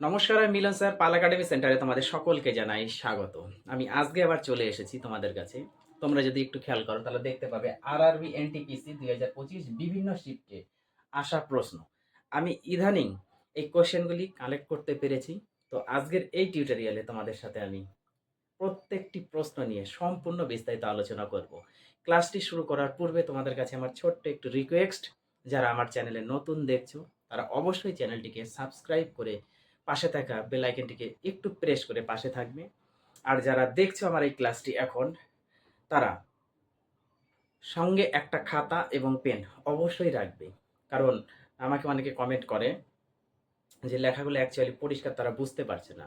নমস্কার, আমি মিলন স্যার, পাল একাডেমি সেন্টারে তোমাদের সকলকে জানাই স্বাগত। আমি আজকে আবার চলে এসেছি তোমাদের কাছে। তোমরা যদি একটু খেয়াল করো, তাহলে দেখতে পাবে আর আরবি এনটিপিসি দুই হাজার পঁচিশ বিভিন্ন শিফটে আসা প্রশ্ন। আমি ইদানিং এই কোশ্চেনগুলি কালেক্ট করতে পেরেছি। তো আজকের এই টিউটোরিয়ালে তোমাদের সাথে আমি প্রত্যেকটি প্রশ্ন নিয়ে সম্পূর্ণ বিস্তারিত আলোচনা করব। ক্লাসটি শুরু করার পূর্বে তোমাদের কাছে আমার ছোট্ট একটু রিকোয়েস্ট যারা আমার চ্যানেলে নতুন দেখছ, তারা অবশ্যই চ্যানেলটিকে সাবস্ক্রাইব করে পাশে থাকা বেল আইকনটিকে একটু প্রেস করে পাশে থাকবে। আর যারা দেখছ আমার এই ক্লাসটি এখন, তারা সঙ্গে একটা খাতা এবং পেন অবশ্যই রাখবে। কারণ আমাকে অনেকে কমেন্ট করে যে লেখাগুলো অ্যাকচুয়ালি পরিষ্কার তারা বুঝতে পারছে না।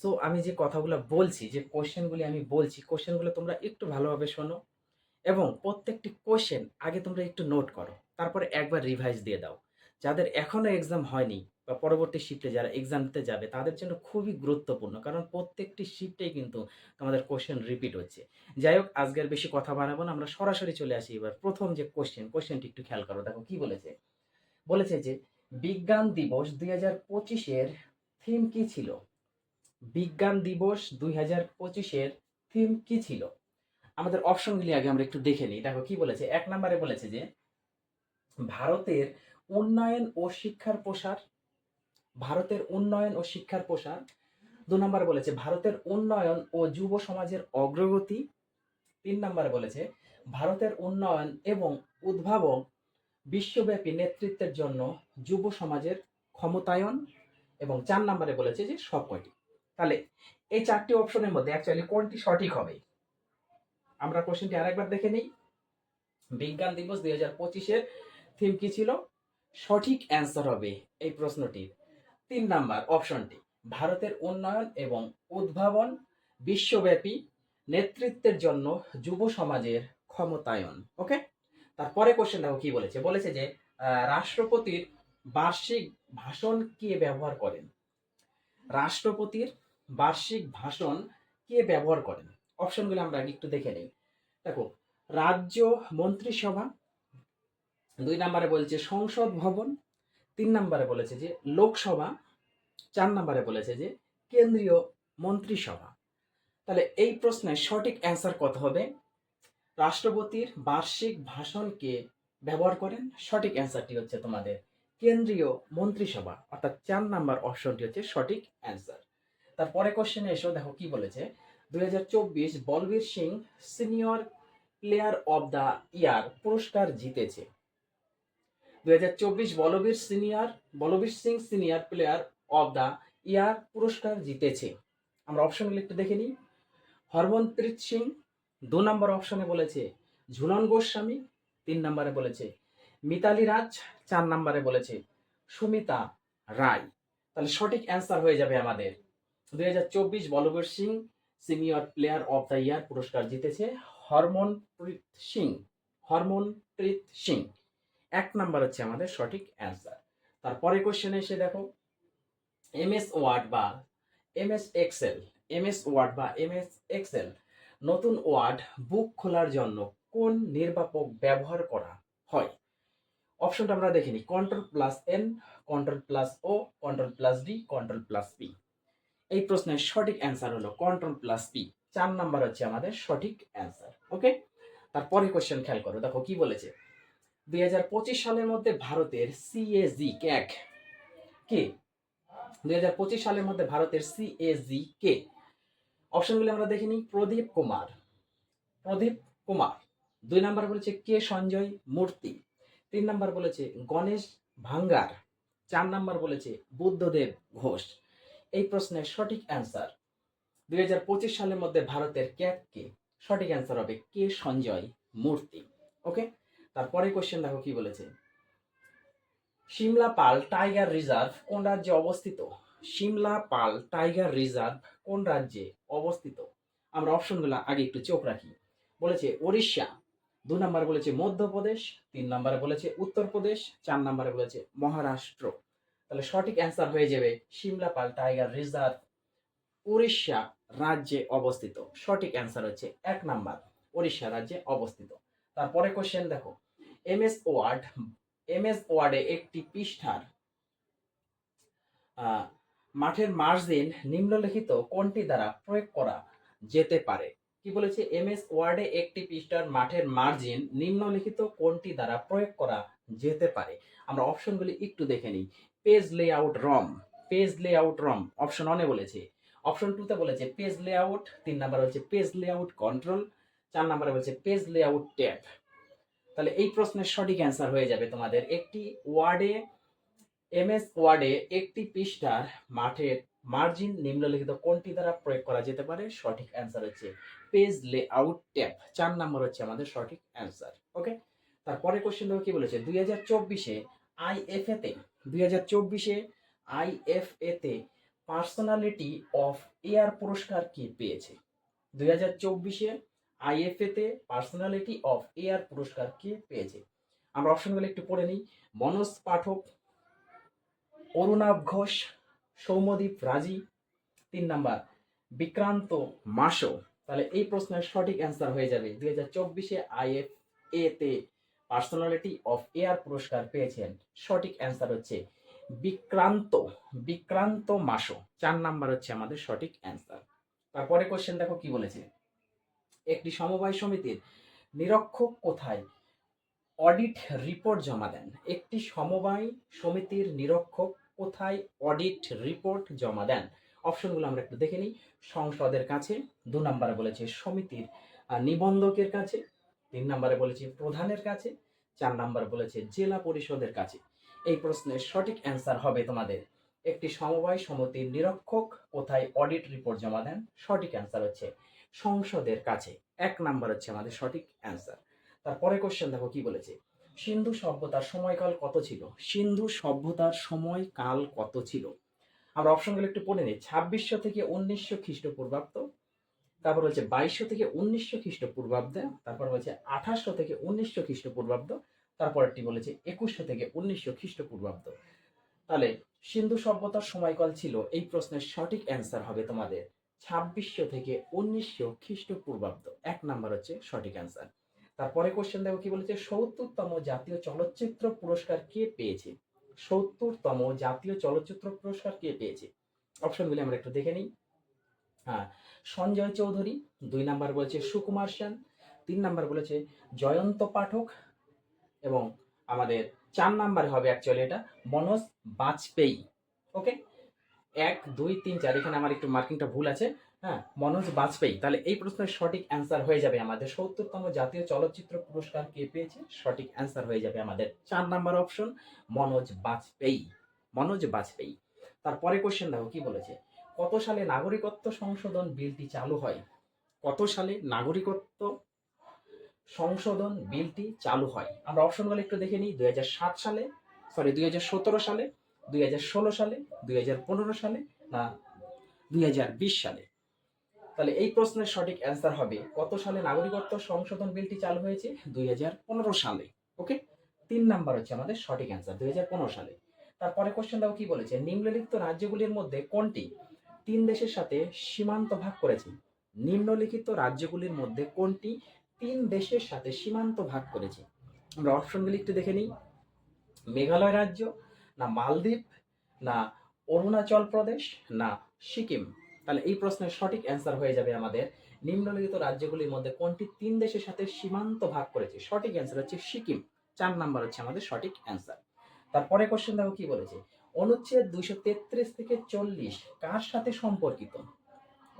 সো আমি যে কথাগুলো বলছি, যে কোশ্চেনগুলি আমি বলছি কোশ্চেনগুলো তোমরা একটু ভালোভাবে শোনো এবং প্রত্যেকটি কোশ্চেন আগে তোমরা একটু নোট করো। তারপরে একবার রিভাইজ দিয়ে দাও। যাদের এখনও এক্সাম হয়নি বা পরবর্তী শিফটে যারা এক্সাম দিতে যাবে, তাদের জন্য খুবই গুরুত্বপূর্ণ। কারণ প্রত্যেকটি শিফটেই কিন্তু তোমাদের কোশ্চেন রিপিট হচ্ছে। যাই হোক আজকের বেশি কথা বানাবো না। আমরা সরাসরি চলে আসি এবার প্রথম যে কোশ্চেন কোশ্চেনটি একটু খেয়াল করো। দেখো কি বলেছে? বলেছে যে, বিজ্ঞান দিবস দুই হাজার পঁচিশের থিম কি ছিল? বিজ্ঞান দিবস দুই হাজার পঁচিশের থিম কি ছিল? আমাদের অপশনগুলি আগে আমরা একটু দেখে নিই। দেখো কি বলেছে? এক নম্বরে বলেছে যে, ভারতের উন্নয়ন ও শিক্ষার প্রসার ভারতের উন্নয়ন ও শিক্ষার প্রসার। দু নম্বরে বলেছে, ভারতের উন্নয়ন ও যুব সমাজের অগ্রগতি। তিন নম্বরে বলেছে, ভারতের উন্নয়ন এবং উদ্ভাবন বিশ্বব্যাপী নেতৃত্বের জন্য যুব সমাজের ক্ষমতায়ন এবং চার নম্বরে বলেছে যে সব কয়টি তাহলে এই চারটি অপশনের মধ্যে অ্যাকচুয়ালি কোনটি সঠিক হবে? আমরা কোশ্চেনটি আরেকবার দেখে নিই। বিজ্ঞান দিবস দুই হাজার পঁচিশের থিম কি ছিল? সঠিক অ্যান্সার হবে এই প্রশ্নটির। তিন নাম্বার অপশনটি, ভারতের উন্নয়ন এবং উদ্ভাবন, বিশ্বব্যাপী নেতৃত্বের জন্য যুব সমাজের ক্ষমতায়ন, ওকে? তারপরে কোশ্চেন দেখো কি বলেছে? বলেছে যে রাষ্ট্রপতির বার্ষিক ভাষণ কে ব্যবহার করেন? রাষ্ট্রপতির বার্ষিক ভাষণ কে ব্যবহার করেন? অপশনগুলো আমরা একটু দেখে নিই। দেখো, রাজ্য মন্ত্রিসভা, দুই নম্বরে বলছে সংসদ ভবন তিন নম্বরে বলেছে যে, লোকসভা চার নম্বরে বলেছে যে, কেন্দ্রীয় মন্ত্রিসভা। তাহলে এই প্রশ্নের সঠিক অ্যান্সার কত হবে? রাষ্ট্রপতির বার্ষিক ভাষণকে ব্যবহার করেন। সঠিক অ্যান্সারটি হচ্ছে তোমাদের কেন্দ্রীয় মন্ত্রিসভা। অর্থাৎ চার নাম্বার অপশনটি হচ্ছে সঠিক অ্যান্সার তারপরে কোশ্চেনে এসো, দেখো কি বলেছে? দুই হাজার চব্বিশ, Balbir Singh senior player of the year পুরস্কার জিতেছে। দুই হাজার চব্বিশ Balbir senior Balbir Singh senior player of the year পুরস্কার জিতেছে। আমরা অপশনগুলো একটু দেখে নিই। হরমনপ্রীত সিং দু নম্বর অপশনে বলেছে ঝুলন গোস্বামী তিন নম্বরে বলেছে, মিতালি রাজ চার নম্বরে বলেছে, সুমিতা রায়। তাহলে সঠিক অ্যান্সার হয়ে যাবে আমাদের। দুই হাজার চব্বিশ Balbir Singh senior player of the year পুরস্কার জিতেছে হরমনপ্রীত সিং। হরমনপ্রীত সিং। এক নাম্বার হচ্ছে আমাদের সঠিক অ্যান্সার তারপরে কোশ্চেনে এসে দেখো এম এস ওয়ার্ড বা M S Excel M S Word বা এম এস এক্সেল নতুন ওয়ার্ড বুক খোলার জন্য কোন নির্বাপক ব্যবহার করা হয়? অপশনটা আমরা দেখিনি control plus N control plus O control plus D control plus P এই প্রশ্নের সঠিক অ্যান্সার হলো কন্ট্রোল প্লাস পি চার নাম্বার হচ্ছে আমাদের সঠিক অ্যান্সার ওকে তারপরে কোশ্চেন খেয়াল করো, দেখো কি বলেছে? দুই হাজার পঁচিশ সালের মধ্যে ভারতের সিএজি ক্যাক কে দুই হাজার পঁচিশ সালের মধ্যে ভারতের সিএজি কে? অপশনগুলো আমরা দেখে নিই। প্রদীপ কুমার। প্রদীপ কুমার। দুই নাম্বার বলেছে কে? সঞ্জয় মূর্তি। তিন নাম্বার বলেছে গণেশ ভাঙ্গার। চার নাম্বার বলেছে বুদ্ধদেব ঘোষ। এই প্রশ্নের সঠিক অ্যান্সার দুই হাজার পঁচিশ সালের মধ্যে ভারতের ক্যাক কে? সঠিক অ্যান্সার হবে কে? সঞ্জয় মূর্তি। ওকে? তারপরে কোশ্চেন দেখো কি বলেছে? সিমলা পাল টাইগার রিজার্ভ কোন রাজ্যে অবস্থিত? সিমলা পাল টাইগার রিজার্ভ কোন রাজ্যে অবস্থিত? আমরা অপশনগুলো আগে একটু চোখ রাখি। বলেছে ওড়িশা, দু নম্বরে বলেছে মধ্যপ্রদেশ, তিন নম্বরে বলেছে উত্তরপ্রদেশ, চার নম্বরে বলেছে মহারাষ্ট্র। তাহলে সঠিক অ্যান্সার হয়ে যাবে Simlipal tiger reserve Orissa রাজ্যে অবস্থিত। সঠিক অ্যান্সার হচ্ছে এক নাম্বার উড়িষ্যা রাজ্যে অবস্থিত। তারপরে কোশ্চেন দেখো। M S Word M S ওয়ার্ডে একটি পৃষ্ঠার মাঠের মার্জিন নিম্নলিখিত কোনটি দ্বারা প্রয়োগ করা যেতে পারে? কি বলেছে? এমএস ওয়ার্ডে একটি পৃষ্ঠার মাঠের মার্জিন নিম্নলিখিত কোনটি দ্বারা প্রয়োগ করা যেতে পারে? আমরা অপশনগুলি একটু দেখে নিই। পেজ লেআউট রম, পেজ লেআউট রম, অপশন অনে বলেছে। অপশন টুতে বলেছে পেজ লেআউট, তিন নাম্বার হচ্ছে পেজ লেআউট কন্ট্রোল, চার নাম্বারে বলছে পেজ লেআউট ট্যাব। তাহলে এই প্রশ্নের সঠিক অ্যান্সার হয়ে যাবে তোমাদের। একটি ওয়ার্ডে এমএস ওয়ার্ডে একটি পৃষ্ঠার মাঠের মার্জিন নিম্নলিখিত কোনটি দ্বারা প্রয়োগ করা যেতে পারে? সঠিক অ্যান্সার হচ্ছে পেজ লে আউট ট্যাব চার নম্বর হচ্ছে আমাদের সঠিক অ্যান্সার ওকে তারপরে কোশ্চেন কি বলেছে? দুই হাজার চব্বিশে আইএফএ তে, দুই হাজার চব্বিশে আইএফএ তে পার্সোনালিটি অফ এয়ার পুরস্কার কে পেয়েছে? দুই হাজার চব্বিশে আইএফএ তে পার্সোনালিটি অফ এয়ার পুরস্কার কে পেয়েছে? আমরা অপশনগুলো একটু পড়ে নিই। মনোজ পাঠক, অরুণাভ ঘোষ, সৌম্যদীপ রাজি। তিন নাম্বার, বিক্রান্ত মাসো। তাহলে এই প্রশ্নের সঠিক অ্যান্সার হয়ে যাবে। দুই হাজার চব্বিশে আইএফ এ তে পার্সোনালিটি অফ এয়ার পুরস্কার পেয়েছেন। সঠিক অ্যান্সার হচ্ছে বিক্রান্ত বিক্রান্ত মাসো। চার নাম্বার হচ্ছে আমাদের সঠিক অ্যান্সার। তারপরে কোশ্চেন দেখো কি বলেছে? একটি সমবায় সমিতির নিরক্ষক কোথায়? অডিট রিপোর্ট জমা দেন। একটি সমবায় সমিতির নিরক্ষক কোথায়? অডিট রিপোর্ট জমা দেন। অপশনগুলো আমরা একটু দেখে নিই। সংসদের কাছে দু নম্বরে বলেছে সমিতির নিবন্ধকের কাছে। তিন নম্বরে বলেছে প্রধানের কাছে। চার নম্বরে বলেছে জেলা পরিষদের কাছে। এই প্রশ্নের সঠিক অ্যান্সার হবে তোমাদের। একটি সমবায় সমিতির নিরক্ষক কোথায় অডিট রিপোর্ট জমা দেন। সঠিক অ্যান্সার হচ্ছে সংসদের কাছে। এক নাম্বার হচ্ছে আমাদের সঠিক অ্যান্সার তারপরে কোশ্চেন দেখো কি বলেছে? সিন্ধু সভ্যতার সময়কাল কত ছিল? সিন্ধু সভ্যতার সময়কাল কত ছিল? আমরা অপশনগুলো একটু পড়ে নিই। ছাব্বিশশো থেকে উনিশশো খ্রিস্টপূর্বাব্দ, তারপর হচ্ছে বাইশশো থেকে উনিশশো খ্রিস্টপূর্বাব্দে, তারপর হচ্ছে আঠাশশো থেকে উনিশশো খ্রিস্টপূর্বাব্দ তারপরটি বলেছে একুশশো থেকে উনিশশো খ্রিস্টপূর্বাব্দ। তাহলে সিন্ধু সভ্যতার সময়কাল ছিল, এই প্রশ্নের সঠিক অ্যান্সার হবে তোমাদের ছাব্বিশশো থেকে উনিশশো খ্রিস্টপূর্বাব্দ। এক নাম্বার হচ্ছে সঠিক অ্যান্সার তারপরে কোশ্চেন দেখো কি বলেছে, সত্তরতম জাতীয় চলচ্চিত্র পুরস্কার কে পেয়েছে? সত্তরতম জাতীয় চলচ্চিত্র পুরস্কার কে পেয়েছে? অপশনগুলি আমরা একটু দেখে নিই। হ্যাঁ সঞ্জয় চৌধুরী, দুই নাম্বার বলেছে সুকুমার সেন, তিন নাম্বার বলেছে জয়ন্ত পাঠক এবং আমাদের চার নাম্বারে হবে অ্যাকচুয়ালি এটা। মনোজ বাজপেয়ী ওকে এক, দুই, তিন, চার, এখানে আমার একটু মার্কিংটা ভুল আছে। হ্যাঁ মনোজ বাজপেয়ী, তাহলে এই প্রশ্নের সঠিক অ্যান্সার হয়ে যাবে আমাদের। সত্তরতম জাতীয় চলচ্চিত্র পুরস্কার কে পেয়েছে? সঠিক অ্যান্সার হয়ে যাবে আমাদের। চার নাম্বার অপশন মনোজ বাজপেয়ী মনোজ বাজপেয়ী। তারপরে কোশ্চেন দেখো, কি বলেছে? কত সালে নাগরিকত্ব সংশোধন বিলটি চালু হয়? কত সালে নাগরিকত্ব সংশোধন বিলটি চালু হয়। আমরা অপশনগুলো একটু দেখে নিই। দু হাজার সাত সালে সরি দুই হাজার সতেরো সালে, দুই হাজার ষোলো সালে, দুই হাজার পনেরো সালে না দুই হাজার বিশ সালে। তাহলে এই প্রশ্নের সঠিক অ্যান্সার হবে, কত সালে নাগরিকত্ব সংশোধন বিলটি চালু হয়েছে? দুই হাজার পনেরো সালে ওকে তিন নাম্বার হচ্ছে আমাদের সঠিক অ্যান্সার দুই হাজার পনেরো সালে। তারপরে কোশ্চেন দাও কি বলেছে? নিম্নলিখিত রাজ্যগুলির মধ্যে কোনটি তিন দেশের সাথে সীমান্ত ভাগ করেছে? নিম্নলিখিত রাজ্যগুলির মধ্যে কোনটি তিন দেশের সাথে সীমান্ত ভাগ করেছে। আমরা অপশনগুলি একটু দেখে নিই। মেঘালয় রাজ্য, না মালদ্বীপ, না অরুণাচল প্রদেশ, না সিকিম। তাহলে এই প্রশ্নের সঠিক অ্যান্সার হয়ে যাবে আমাদের নিম্নলিখিত রাজ্যগুলির মধ্যে কোনটি তিন দেশের সাথে সীমান্ত ভাগ করেছে। সঠিক অ্যান্সার হচ্ছে সিকিম। চার নাম্বার হচ্ছে আমাদের সঠিক অ্যান্সার। তারপরে কোশ্চেন দেখো কি বলেছে? অনুচ্ছেদ দুইশো তেত্রিশ থেকে চল্লিশ কার সাথে সম্পর্কিত?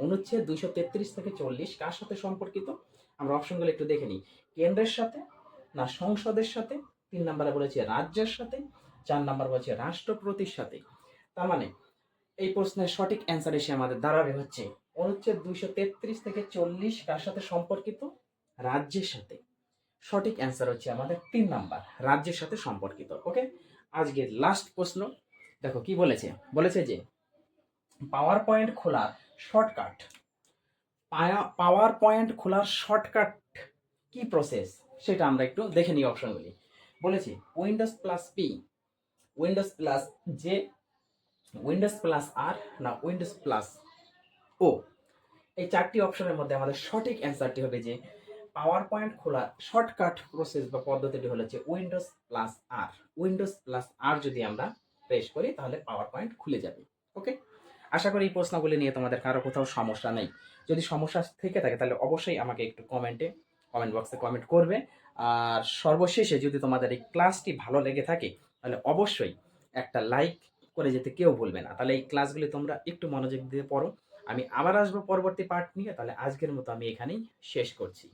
অনুচ্ছেদ দুইশো তেত্রিশ থেকে চল্লিশ, কার সাথে সম্পর্কিত? আমরা অপশনগুলো একটু দেখে নিই। কেন্দ্রের সাথে না সংসদের সাথে? তিন নাম্বারে বলেছে রাজ্যের সাথে, চার নাম্বার বলেছে রাষ্ট্রপতির সাথে। তার মানে এই প্রশ্নের সঠিক অ্যান্সার এসে আমাদের দাঁড়াবে হচ্ছে অনুচ্ছেদ দুইশো তেত্রিশ থেকে চল্লিশ, কার সাথে সম্পর্কিত? রাজ্যের সাথে। সঠিক অ্যান্সার হচ্ছে আমাদের তিন নাম্বার, রাজ্যের সাথে সম্পর্কিত ওকে আজকের লাস্ট প্রশ্ন, দেখো কি বলেছে? বলেছে যে পাওয়ার পয়েন্ট খোলার শর্টকাট পাওয়ার পয়েন্ট খোলার শর্টকাট কি প্রসেস সেটা আমরা একটু দেখে নিই অপশনগুলি বলেছি Windows plus P Windows plus J Windows plus R না উইন্ডোজ প্লাস ও এই চারটি অপশনের মধ্যে আমাদের সঠিক অ্যান্সারটি হবে যে পাওয়ার পয়েন্ট খোলা শর্টকাট প্রসেস বা পদ্ধতিটি হলো যে Windows plus R Windows plus R যদি আমরা প্রেস করি, তাহলে পাওয়ার পয়েন্ট খুলে যাবে। ওকে আশা করি এই প্রশ্নগুলি নিয়ে তোমাদের কারও কোথাও সমস্যা নেই। যদি সমস্যা থেকে থাকে তাহলে অবশ্যই আমাকে একটু কমেন্টে কমেন্ট বক্সে কমেন্ট করবে। আর সর্বশেষে যদি তোমাদের এই ক্লাসটি ভালো লেগে থাকে, তাহলে অবশ্যই একটা লাইক করে যেতে কেউ ভুলবে না। তাহলে এই ক্লাসগুলি তোমরা একটু মনোযোগ দিয়ে পড়ো। আমি আবার আসব পরবর্তী পার্ট নিয়ে। তাহলে আজকের মতো আমি এখানেই শেষ করছি।